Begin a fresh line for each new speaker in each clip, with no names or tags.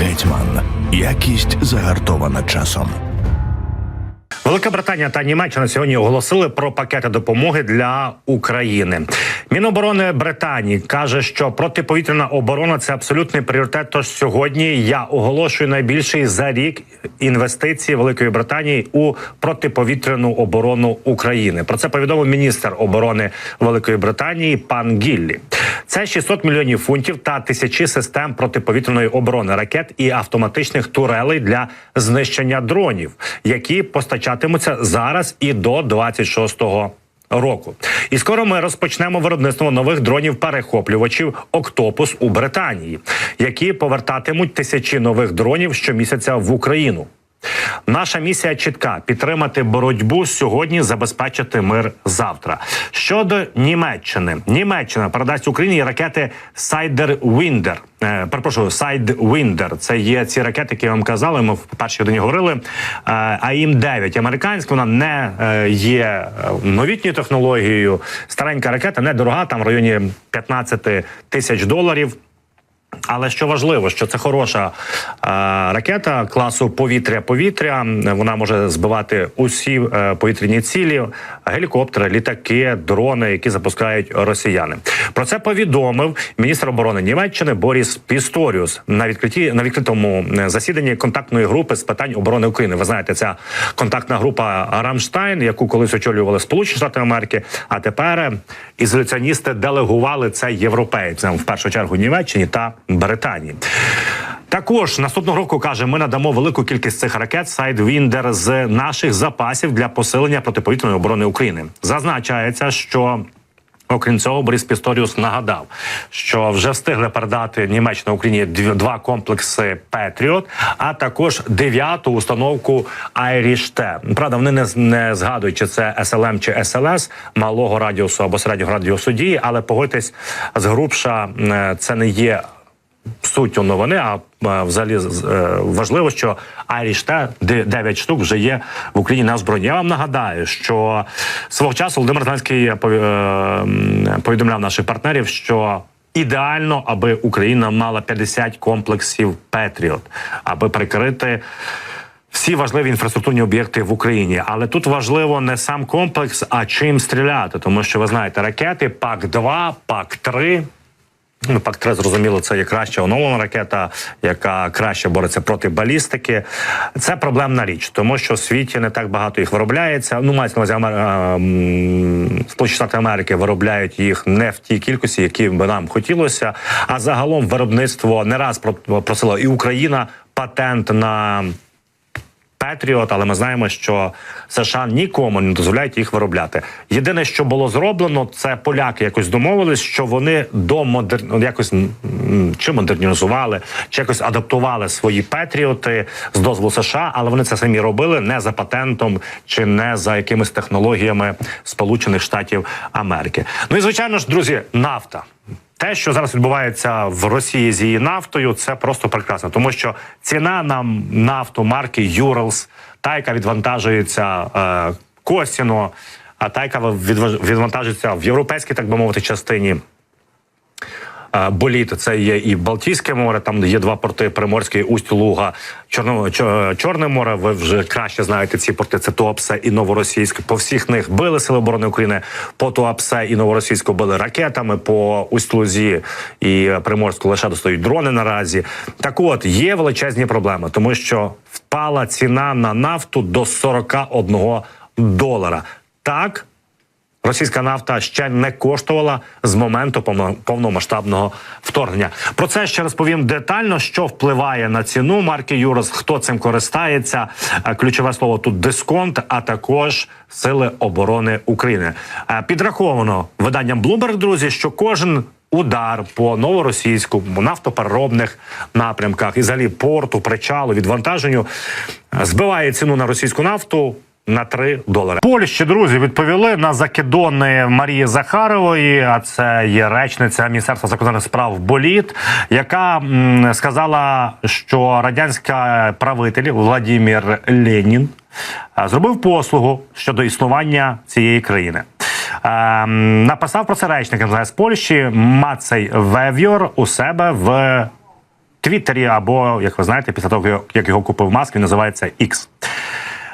Гетьман. Якість загартована часом.
Велика Британія та Німеччина сьогодні оголосили про пакети допомоги для України. Міноборони Британії каже, що протиповітряна оборона це абсолютний пріоритет. Тож сьогодні я оголошую найбільший за рік інвестиції Великої Британії у протиповітряну оборону України. Про це повідомив міністр оборони Великої Британії пан Гіллі. Це 600 мільйонів фунтів та тисячі систем протиповітряної оборони, ракет і автоматичних турелей для знищення дронів, які постачатимуться зараз і до 26-го року. І скоро ми розпочнемо виробництво нових дронів-перехоплювачів Октопус у Британії, які повертатимуть тисячі нових дронів щомісяця в Україну. Наша місія чітка: підтримати боротьбу сьогодні, забезпечити мир завтра. Щодо Німеччини, Німеччина передасть Україні ракети Sidewinder. Е, перепрошую, Sidewinder. Це є ці ракети, які я вам казали. Ми в першій годині говорили. Е, АІМ 9 американська. Вона не е, є е, новітньою технологією. Старенька ракета, недорога, там в районі 15 тисяч доларів. Але що важливо, що це хороша е, ракета класу повітря-повітря. Вона може збивати усі е, повітряні цілі, гелікоптери, літаки, дрони, які запускають росіяни. Про це повідомив міністр оборони Німеччини Боріс Пісторіус на відкритті на відкритому засіданні контактної групи з питань оборони України. Ви знаєте, ця контактна група Рамштайн, яку колись очолювали Сполучені Штати Америки. А тепер ізоляціоністи делегували це європейцям в першу чергу Німеччині та Британії. Також наступного року каже, ми надамо велику кількість цих ракет Sidewinder з наших запасів для посилення протиповітряної оборони України. Зазначається, що Окрім цього, Борис Пісторіус нагадав, що вже встигли передати Німеччина Україні два комплекси Петріот, а також дев'яту установку Айріште. Правда, вони не, не згадують, чи це СЛМ чи СЛС малого радіусу або середнього радіусу дії, але погодьтесь згрубша, е, це не є суттю новини, а е, взагалі е, важливо, що де 9 штук вже є в Україні на озброєнні. Я вам нагадаю, що свого часу Володимир Зеленський е, повідомляв наших партнерів, що ідеально, аби Україна мала 50 комплексів Петріот, аби прикрити. Всі важливі інфраструктурні об'єкти в Україні, але тут важливо не сам комплекс, а чим стріляти, тому що ви знаєте, ракети ПАК 2 ПАК 3 Ну, пак 3 зрозуміло, це є краща оновлена ракета, яка краще бореться проти балістики. Це проблемна річ, тому що в світі не так багато їх виробляється. Ну, мається на увазі м, Сполучені Штати Америки виробляють їх не в тій кількості, які би нам хотілося. А загалом виробництво не раз просила і Україна патент на. Петріот, але ми знаємо, що США нікому не дозволяють їх виробляти. Єдине, що було зроблено, це поляки якось домовились, що вони до модер... ну, якось чи модернізували, чи якось адаптували свої петріоти з дозволу США, але вони це самі робили не за патентом чи не за якимись технологіями Сполучених Штатів Америки. Ну і звичайно ж, друзі, нафта. Те, що зараз відбувається в Росії з її нафтою, це просто прекрасно, тому що ціна на нафту марки Юралс, та яка відвантажується е, Косіно, а та яка відвантажується в європейській, так би мовити, частині. Боліт це є і Балтійське море. Там є два порти: Приморський, Усть Луга, Чорно, Чорне море. Ви вже краще знаєте ці порти. Це Туапсе і Новоросійськ. По всіх них били сили оборони України. По Туапсе і Новоросійську били ракетами. По Усть Лузі і Приморську лише достають дрони наразі. Так, от є величезні проблеми, тому що впала ціна на нафту до 41 долара. Так. Російська нафта ще не коштувала з моменту повномасштабного вторгнення. Про це ще розповім детально, що впливає на ціну марки Юрос, хто цим користається. Е, Ключове слово тут дисконт, а також сили оборони України. Е, Підраховано виданням Bloomberg, друзі, що кожен. Удар по новоросійському нафтопереробних напрямках і взагалі порту, причалу, відвантаженню е, збиває ціну на російську нафту на 3 долари. Польщі друзі відповіли на закидони Марії Захарової. А це є речниця Міністерства закордонних справ Боліт, яка сказала, що радянська правитель Владимир Ленін е, зробив послугу щодо існування цієї країни. Ем, написав про це речник МЗС Польщі Мацей Вевьор у себе в Твіттері, або, як ви знаєте, після того, як його купив Маск, він називається X.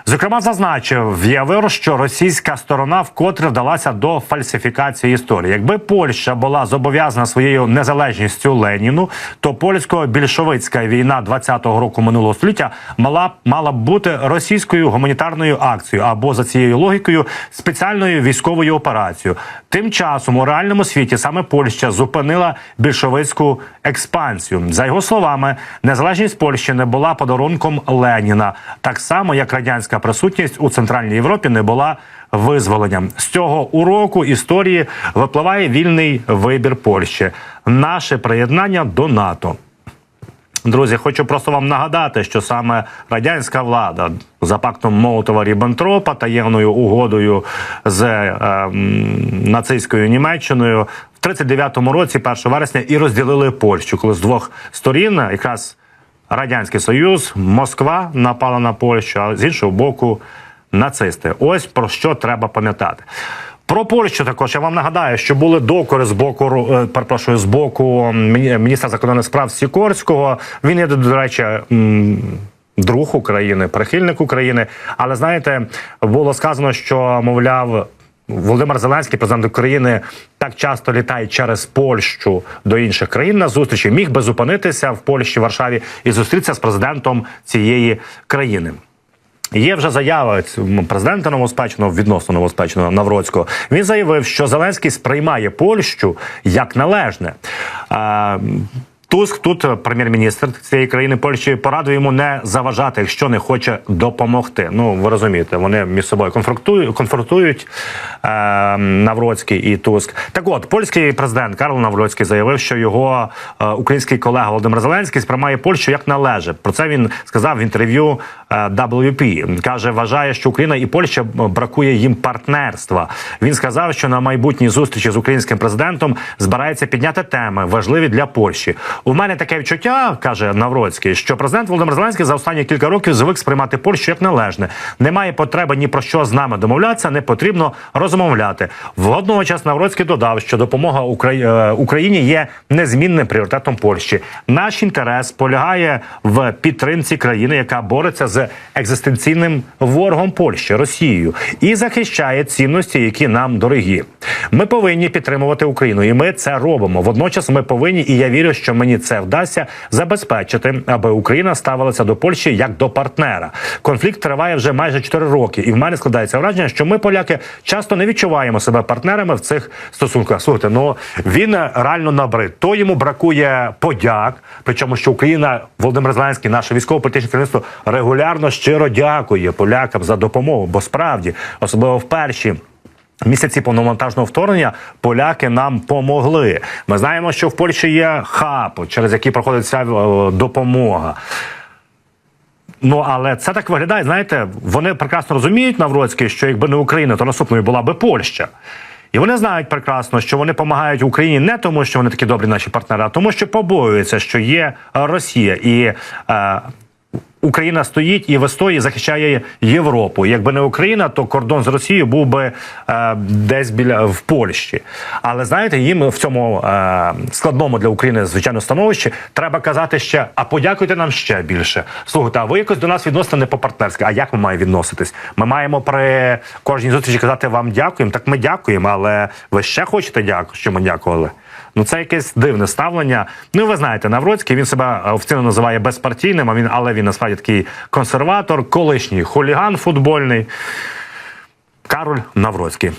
Зокрема, зазначив, в'явив, що російська сторона вкотре вдалася до фальсифікації історії. Якби Польща була зобов'язана своєю незалежністю Леніну, то польсько-більшовицька війна 20-го року минулого століття мала мала б бути російською гуманітарною акцією або за цією логікою спеціальною військовою операцією. Тим часом у реальному світі саме Польща зупинила більшовицьку експансію. За його словами, незалежність Польщі не була подарунком Леніна, так само як радянська присутність у центральній Європі не була визволенням. З цього уроку історії випливає вільний вибір Польщі, наше приєднання до НАТО. Друзі, хочу просто вам нагадати, що саме радянська влада за пактом Молотова Ріббентропа таємною угодою з е, нацистською Німеччиною в 39-му році, 1 вересня, і розділили Польщу, коли з двох сторін якраз радянський союз, Москва напала на Польщу, а з іншого боку нацисти. Ось про що треба пам'ятати. Про Польщу також я вам нагадаю, що були докори з боку е, перепрошую з боку міні- міністра закордонних справ Сікорського. Він є до речі. Друг України, прихильник України, але знаєте, було сказано, що мовляв Володимир Зеленський, президент України, так часто літає через Польщу до інших країн на зустрічі. Міг би зупинитися в Польщі, Варшаві і зустрітися з президентом цієї країни. Є вже заява президента новоспеченого, відносно новоспеченого Навроцького. Він заявив, що Зеленський сприймає Польщу як належне. Туск, тут е, прем'єр-міністр цієї країни Польщі, порадує йому не заважати, якщо не хоче допомогти. Ну ви розумієте, вони між собою конфронтують, конфронтують е, Навроцький і Туск. Так от, польський президент Карл Навроцький заявив, що його е, український колега Володимир Зеленський сприймає Польщу як належить. Про це він сказав в інтерв'ю е, WP. Каже, вважає, що Україна і Польща бракує їм партнерства. Він сказав, що на майбутній зустрічі з українським президентом збирається підняти теми важливі для Польщі. У мене таке відчуття, каже Навроцький, що президент Володимир Зеленський за останні кілька років звик сприймати Польщу як належне. Немає потреби ні про що з нами домовлятися, не потрібно розмовляти. Водночас Навроцький додав, що допомога е, Україні є незмінним пріоритетом Польщі. Наш інтерес полягає в підтримці країни, яка бореться з екзистенційним ворогом Польщі Росією і захищає цінності, які нам дорогі. Ми повинні підтримувати Україну, і ми це робимо. Водночас ми повинні, і я вірю, що мені це вдасться забезпечити, аби Україна ставилася до Польщі як до партнера. Конфлікт триває вже майже 4 роки, і в мене складається враження, що ми, поляки, часто не відчуваємо себе партнерами в цих стосунках. Слухайте, ну він реально набрид. То йому бракує подяк. Причому, що Україна, Володимир Зеленський, наше військово-політичне керівництво регулярно щиро дякує полякам за допомогу, бо справді, особливо в перші. Місяці повномонтажного вторгнення поляки нам помогли. Ми знаємо, що в Польщі є хаб, через який проходить ця е, допомога. Ну але це так виглядає. Знаєте, вони прекрасно розуміють Навроцький, що якби не Україна, то наступною була би Польща. І вони знають прекрасно, що вони допомагають Україні не тому, що вони такі добрі наші партнери, а тому, що побоюються, що є Росія і. Е, Україна стоїть і вистоїть, захищає Європу. Якби не Україна, то кордон з Росією був би е, десь біля в Польщі. Але знаєте, їм в цьому е, складному для України звичайно становищі треба казати ще: а подякуйте нам ще більше. Слухайте, а ви якось до нас відносите не по партнерськи. А як ми маємо відноситись? Ми маємо при кожній зустрічі казати вам дякуємо. Так ми дякуємо, але ви ще хочете дякувати, що ми дякували. Ну це якесь дивне ставлення. Ну ви знаєте, Навроцький він себе офіційно називає безпартійним, а він, але він насправді такий консерватор, колишній хуліган футбольний. Кароль Навроцький.